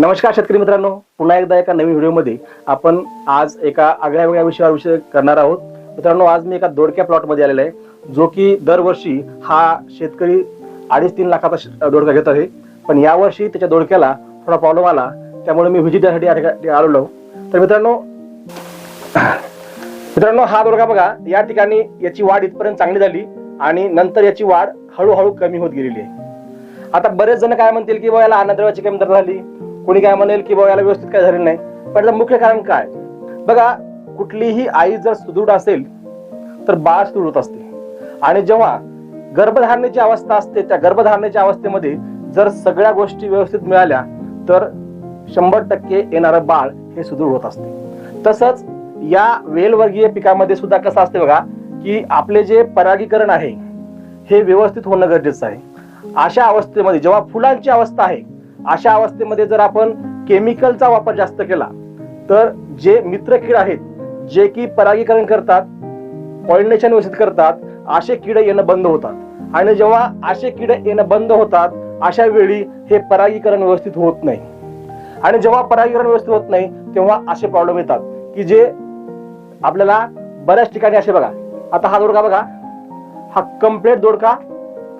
नमस्कार शेतकरी मित्रांनो पुन्हा एकदा एका नवीन व्हिडिओमध्ये आपण आज एका आगळ्या वेगळ्या विषयावर विषय करणार आहोत. मित्रांनो आज मी एका दोडक्या प्लॉटमध्ये आलेला आहे जो की दरवर्षी हा शेतकरी अडीच तीन लाखाचा दोडका घेत आहे. पण यावर्षी त्याच्या दोडक्याला थोडा प्रॉब्लेम आला त्यामुळे मी व्हिजिट द्यासाठी आलेलो तर मित्रांनो मित्रांनो हा दोडका बघा या ठिकाणी याची वाढ इथपर्यंत चांगली झाली आणि नंतर याची वाढ हळूहळू कमी होत गेलेली आहे. आता बरेच जण काय म्हणतील की बाबा याला अन्नद्रव्याची कमतरता झाली. कोणी काय म्हणेल की बाबा याला व्यवस्थित काय झालेलं नाही? पण त्याचं मुख्य कारण काय? बघा कुठलीही आई जर सुदृढ असेल तर बाळ सुदृढ होत असते. आणि जेव्हा गर्भधारणेची अवस्था असते त्या गर्भधारणेच्या अवस्थेमध्ये जर सगळ्या गोष्टी व्यवस्थित मिळाल्या तर शंभर टक्के येणारं बाळ हे सुदृढ होत असते. तसंच या वेलवर्गीय पिकामध्ये सुद्धा कसं असते बघा की आपले जे परागीकरण आहे हे व्यवस्थित होणं गरजेचं आहे. अशा अवस्थेमध्ये जेव्हा फुलांची अवस्था आहे अशा अवस्थेमध्ये जर आपण केमिकलचा वापर जास्त केला तर जे मित्र कीड आहेत जे की परागीकरण करतात पॉलिनेशन व्यवस्थित करतात असे किडे येणं बंद होतात. आणि जेव्हा असे किडे येणं बंद होतात अशा वेळी हे परागीकरण व्यवस्थित होत नाही. आणि जेव्हा परागीकरण व्यवस्थित होत नाही तेव्हा असे प्रॉब्लेम येतात की जे आपल्याला बऱ्याच ठिकाणी असे बघा आता हा दोडका बघा हा कम्प्लेट दोडका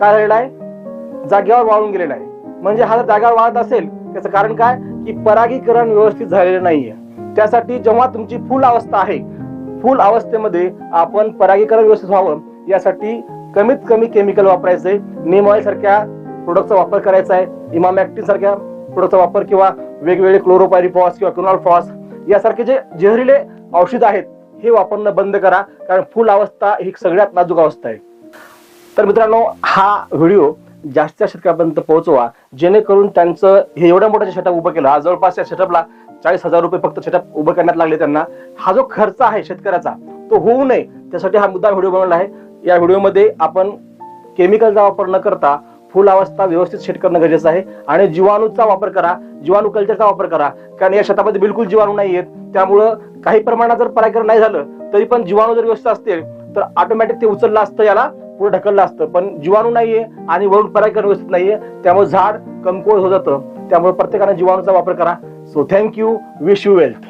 काय झालेला आहे जागेवर वाळून गेलेला आहे. म्हणजे हा जर वाढत असेल त्याचं कारण काय? की परागीकरण व्यवस्थित झालेलं नाहीये. त्यासाठी जेव्हा तुमची फुल अवस्था आहे फुल अवस्थेमध्ये आपण परागीकरण व्यवस्थित व्हावं यासाठी कमीत कमी केमिकल वापरायचंय नेम सारख्या प्रोडक्टचा वापर करायचा आहे. इमामॅक्टिन सारख्या प्रोडक्टचा वापर किंवा वेगवेगळे क्लोरोपायरिफॉस किंवा क्लोनॉल फॉस यासारखे जे जहरीले औषध आहेत हे वापरणं बंद करा. कारण फुल अवस्था ही सगळ्यात नाजूक अवस्था आहे. तर मित्रांनो हा व्हिडिओ जास्तीत जास्त शेतकऱ्यापर्यंत पोहोचवा. जेणेकरून त्यांचं हे एवढ्या मोठं सेटअप उभं केलं. आज जवळपास या सेटअपला चाळीस हजार रुपये फक्त सेटअप उभं करण्यात लागले त्यांना. हा जो खर्च आहे शेतकऱ्याचा तो होऊ नये. त्यासाठी हा मुद्दा व्हिडिओ बनवला आहे. या व्हिडिओमध्ये आपण केमिकलचा वापर न करता फुल अवस्था व्यवस्थित सेट करणं गरजेचं आहे. आणि जीवाणूचा वापर करा जीवाणू कल्चरचा वापर करा. कारण या शेतामध्ये बिलकुल जीवाणू नाही आहेत. त्यामुळं काही प्रमाणात जर परागीकरण नाही झालं तरी पण जीवाणू जर व्यवस्थित असतील तर ऑटोमॅटिक ते उचललं असतं याला पुढे ढकललं असतं. पण जीवाणू नाहीये आणि वरून परागीकरण व्यवस्थित नाहीये. त्यामुळे झाड कमकुवत होत जातं. त्यामुळे प्रत्येकाने जीवाणूचा वापर करा. So thank you wish you wealth